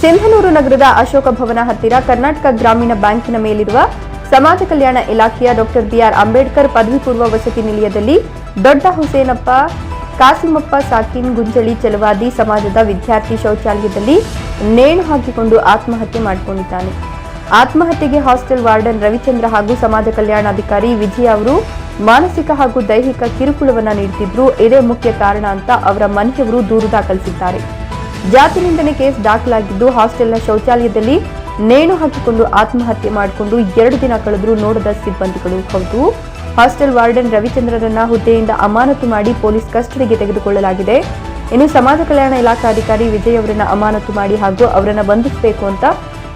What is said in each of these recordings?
ಸಿಂಧನೂರು ನಗರದ ಅಶೋಕ ಭವನ ಹತ್ತಿರ ಕರ್ನಾಟಕ ಗ್ರಾಮೀಣ ಬ್ಯಾಂಕಿನ ಮೇಲಿರುವ ಸಮಾಜ ಕಲ್ಯಾಣ ಇಲಾಖೆಯ ಡಾಕ್ಟರ್ ಬಿಆರ್ ಅಂಬೇಡ್ಕರ್ ಪದವಿ ಪೂರ್ವ ವಸತಿ ನಿಲಯದಲ್ಲಿ ದೊಡ್ಡ ಹುಸೇನಪ್ಪ, ಕಾಸಿಮಪ್ಪ ಸಾಕಿನ್ ಗುಂಜಳಿ ಚಲವಾದಿ ಸಮಾಜದ ವಿದ್ಯಾರ್ಥಿ ಶೌಚಾಲಯದಲ್ಲಿ ನೇಣು ಹಾಕಿಕೊಂಡು ಆತ್ಮಹತ್ಯೆ ಮಾಡಿಕೊಂಡಿದ್ದಾನೆ. ಆತ್ಮಹತ್ಯೆಗೆ ಹಾಸ್ಟೆಲ್ ವಾರ್ಡನ್ ರವಿಚಂದ್ರ ಹಾಗೂ ಸಮಾಜ ಕಲ್ಯಾಣಾಧಿಕಾರಿ ವಿಜಯ ಅವರು ಮಾನಸಿಕ ಹಾಗೂ ದೈಹಿಕ ಕಿರುಕುಳವನ್ನು ನೀಡುತ್ತಿದ್ರು ಇದೇ ಮುಖ್ಯ ಕಾರಣ ಅಂತ ಅವರ ಮನೆಯವರು ದೂರು ದಾಖಲಿಸಿದ್ದಾರೆ. ಜಾತಿ ನಿಂದನೆ ಕೇಸ್ ದಾಖಲಾಗಿದ್ದು ಹಾಸ್ಟೆಲ್ನ ಶೌಚಾಲಯದಲ್ಲಿ ನೇಣು ಹಾಕಿಕೊಂಡು ಆತ್ಮಹತ್ಯೆ ಮಾಡಿಕೊಂಡು ಎರಡು ದಿನ ಕಳೆದರೂ ನೋಡದ ಸಿಬ್ಬಂದಿಗಳು. ಹೌದು, ಹಾಸ್ಟೆಲ್ ವಾರ್ಡನ್ ರವಿಚಂದ್ರರನ್ನ ಹುದ್ದೆಯಿಂದ ಅಮಾನತು ಮಾಡಿ ಪೊಲೀಸ್ ಕಸ್ಟಡಿಗೆ ತೆಗೆದುಕೊಳ್ಳಲಾಗಿದೆ. ಇನ್ನು ಸಮಾಜ ಕಲ್ಯಾಣ ಇಲಾಖಾಧಿಕಾರಿ ವಿಜಯ್ ಅವರನ್ನ ಅಮಾನತು ಮಾಡಿ ಹಾಗೂ ಅವರನ್ನ ಬಂಧಿಸಬೇಕು ಅಂತ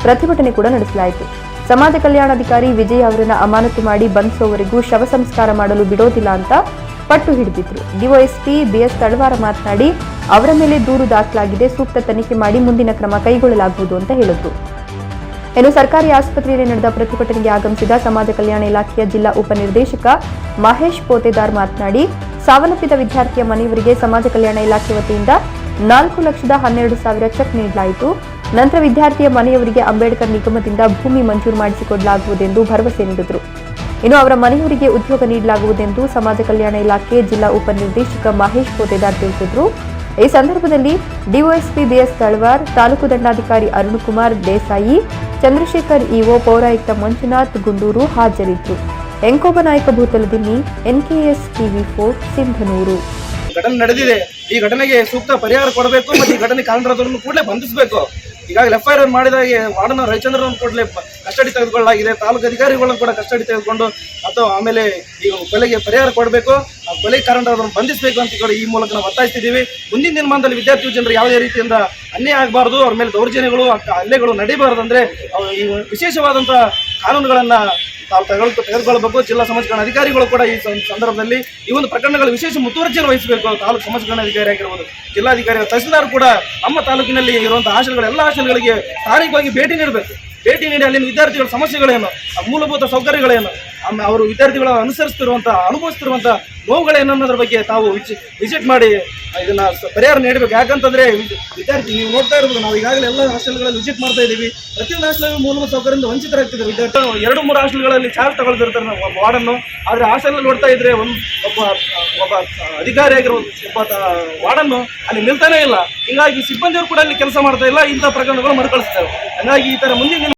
ಪ್ರತಿಭಟನೆ ಕೂಡ ನಡೆಸಲಾಯಿತು. ಸಮಾಜ ಕಲ್ಯಾಣಾಧಿಕಾರಿ ವಿಜಯ್ ಅವರನ್ನ ಅಮಾನತು ಮಾಡಿ ಬಂಧಿಸುವವರೆಗೂ ಶವ ಸಂಸ್ಕಾರ ಮಾಡಲು ಬಿಡೋದಿಲ್ಲ ಅಂತ ಪಟ್ಟು ಹಿಡಿದಿದ್ರು. ಡಿವೈಎಸ್ಪಿ ಬಿಎಸ್ ತಳವಾರ ಮಾತನಾಡಿ, ಅವರ ಮೇಲೆ ದೂರು ದಾಖಲಾಗಿದೆ, ಸೂಕ್ತ ತನಿಖೆ ಮಾಡಿ ಮುಂದಿನ ಕ್ರಮ ಕೈಗೊಳ್ಳಲಾಗುವುದು ಅಂತ ಹೇಳಿದ್ರು. ಇನ್ನು ಸರ್ಕಾರಿ ಆಸ್ಪತ್ರೆಯಲ್ಲಿ ನಡೆದ ಪ್ರತಿಭಟನೆಗೆ ಆಗಮಿಸಿದ ಸಮಾಜ ಕಲ್ಯಾಣ ಇಲಾಖೆಯ ಜಿಲ್ಲಾ ಉಪನಿರ್ದೇಶಕ ಮಹೇಶ್ ಪೋತೆದಾರ್ ಮಾತನಾಡಿ, ಸಾವನ್ನಪ್ಪಿದ ವಿದ್ಯಾರ್ಥಿಯ ಮನೆಯವರಿಗೆ ಸಮಾಜ ಕಲ್ಯಾಣ ಇಲಾಖೆ ವತಿಯಿಂದ ನಾಲ್ಕು ಲಕ್ಷದ ಹನ್ನೆರಡು ಸಾವಿರ ಚೆಕ್ ನೀಡಲಾಯಿತು. ನಂತರ ವಿದ್ಯಾರ್ಥಿಯ ಮನೆಯವರಿಗೆ ಅಂಬೇಡ್ಕರ್ ನಿಗಮದಿಂದ ಭೂಮಿ ಮಂಜೂರು ಮಾಡಿಸಿಕೊಡಲಾಗುವುದೆಂದು ಭರವಸೆ ನೀಡಿದರು. ಇನ್ನು ಅವರ ಮನೆಯವರಿಗೆ ಉದ್ಯೋಗ ನೀಡಲಾಗುವುದೆಂದು ಸಮಾಜ ಕಲ್ಯಾಣ ಇಲಾಖೆ ಜಿಲ್ಲಾ ಉಪನಿರ್ದೇಶಕ ಮಹೇಶ್ ಕೋಟೆದಾರ್ ತಿಳಿಸಿದರು. ಈ ಸಂದರ್ಭದಲ್ಲಿ ಡಿಒಎಸ್ಪಿ ಬಿಎಸ್ ತಳವಾರ್, ತಾಲೂಕು ದಂಡಾಧಿಕಾರಿ ಅರುಣ್ ದೇಸಾಯಿ, ಚಂದ್ರಶೇಖರ್ ಇಒ ಪೌರಾಯುಕ್ತ ಮಂಜುನಾಥ್ ಗುಂಡೂರು ಹಾಜರಿದ್ದರು. ಎಂಕೋಬನಾಯಕ ಭೂತಲದಲ್ಲಿ ಎನ್ಕೆಎಸ್ ಟಿವಿ ಫೋರ್ ಸಿಂಧನೂರು. ಘಟನೆ ನಡೆದಿದೆ. ಈ ಘಟನೆಗೆ ಸೂಕ್ತ ಪರಿಹಾರ ಕೊಡಬೇಕು ಮತ್ತು ಈ ಘಟನೆ ಕಾರಣರಾದವರನ್ನು ಕೂಡಲೇ ಬಂಧಿಸಬೇಕು. ಈಗಾಗಲೇ ಎಫ್ಐಆರ್ ಮಾಡಿದಾಗೆ ವಾರ್ಡನ್ ರವಿಚಂದ್ರನ್ ಕೂಡಲೇ ಕಸ್ಟಡಿ ತೆಗೆದುಕೊಳ್ಳಲಾಗಿದೆ. ತಾಲೂಕು ಅಧಿಕಾರಿಗಳನ್ನು ಕೂಡ ಕಸ್ಟಡಿ ತೆಗೆದುಕೊಂಡು ಅಥವಾ ಆಮೇಲೆ ಈ ಕೊಲೆಗೆ ಪರಿಹಾರ ಕೊಡಬೇಕು, ಆ ಕೊಲೆ ಅದನ್ನು ಬಂಧಿಸಬೇಕು ಅಂತ ಕೂಡ ಈ ಮೂಲಕ ನಾವು ಒತ್ತಾಯಿಸ್ತಿದ್ದೀವಿ. ಮುಂದಿನ ದಿನಮಾನದಲ್ಲಿ ವಿದ್ಯಾರ್ಥಿ ಜನರು ಯಾವುದೇ ರೀತಿಯಿಂದ ಅನ್ಯಾಯ ಆಗಬಾರ್ದು, ಅವ್ರ ಮೇಲೆ ದೌರ್ಜನ್ಯಗಳು ಹಲ್ಲೆಗಳು ನಡೀಬಾರ್ದು ಅಂದರೆ ಈ ವಿಶೇಷವಾದಂಥ ಕಾನೂನುಗಳನ್ನು ತಾವು ತೆಗೆದು ತೆಗೆದುಕೊಳ್ಳಬೇಕು. ಜಿಲ್ಲಾ ಸಮಾಜಕರಣ ಅಧಿಕಾರಿಗಳು ಕೂಡ ಈ ಸಂದರ್ಭದಲ್ಲಿ ಈ ಒಂದು ಪ್ರಕರಣಗಳ ವಿಶೇಷ ಮುತುವರ್ಜಿಯನ್ನು ವಹಿಸಬೇಕು. ತಾಲೂಕು ಸಮಾಜಕರಣ ಅಧಿಕಾರಿ ಆಗಿರ್ಬೋದು ಜಿಲ್ಲಾಧಿಕಾರಿ ತಹಸೀಲ್ದಾರ್ ಕೂಡ ನಮ್ಮ ತಾಲೂಕಿನಲ್ಲಿ ಇರುವಂಥ ಹಾಸ್ಟೆಲ್ಗಳು ಎಲ್ಲ ಹಾಸ್ಟೆಲ್ಗಳಿಗೆ ಸ್ಥಾನಿಕವಾಗಿ ಭೇಟಿ ನೀಡಬೇಕು. ಭೇಟಿ ನೀಡಿ ಅಲ್ಲಿನ ವಿದ್ಯಾರ್ಥಿಗಳ ಸಮಸ್ಯೆಗಳೇನು ಮೂಲಭೂತ ಸೌಕರ್ಯಗಳೇನು ಅವರು ವಿದ್ಯಾರ್ಥಿಗಳು ಅನುಸರಿಸ್ತಿರುವಂಥ ಅನುಭವಿಸ್ತಿರುವಂಥ ನೋವುಗಳೇನು ಅನ್ನೋದ್ರ ಬಗ್ಗೆ ತಾವು ವಿಸಿಟ್ ಮಾಡಿ ಇದನ್ನ ಪರಿಹಾರ ನೀಡಬೇಕು. ಯಾಕಂತಂದ್ರೆ ವಿದ್ಯಾರ್ಥಿ, ನೀವು ನೋಡ್ತಾ ಇರ್ಬೋದು, ನಾವು ಈಗಾಗಲೇ ಎಲ್ಲ ಹಾಸ್ಟೆಲ್ಗಳಲ್ಲಿ ವಿಸಿಟ್ ಮಾಡ್ತಾ ಇದ್ದೀವಿ. ಪ್ರತಿಯೊಂದು ಹಾಸ್ಟೆಲ್ ಮೂಲಭೂತ ಸೌಕರ್ಯದಿಂದ ವಂಚಿತರಾಗ್ತಿದ್ದಾರೆ ವಿದ್ಯಾರ್ಥಿ. ಎರಡು, ಮೂರು ಹಾಸ್ಟೆಲ್ಗಳಲ್ಲಿ ಚಾರ್ಜ್ ತಗೊಳ್ತಿರ್ತಾರೆ ನಾವು ವಾರ್ಡನ್ನು. ಆದರೆ ಹಾಸ್ಟೆಲ್ನಲ್ಲಿ ನೋಡ್ತಾ ಇದ್ರೆ ಒಂದು ಒಬ್ಬ ಒಬ್ಬ ಅಧಿಕಾರಿ ಆಗಿರ್ಬೋದು ಒಬ್ಬ ವಾರ್ಡನ್ನು ಅಲ್ಲಿ ನಿಲ್ತಾನೆ ಇಲ್ಲ. ಹೀಗಾಗಿ ಸಿಬ್ಬಂದಿಯವರು ಕೂಡ ಅಲ್ಲಿ ಕೆಲಸ ಮಾಡ್ತಾ ಇಲ್ಲ. ಇಂಥ ಪ್ರಕರಣಗಳು ಮರುಕಳಿಸ್ತಾರೆ ಹಂಗಾಗಿ ಈ ಥರ ಮುಂದಿನ ದಿನ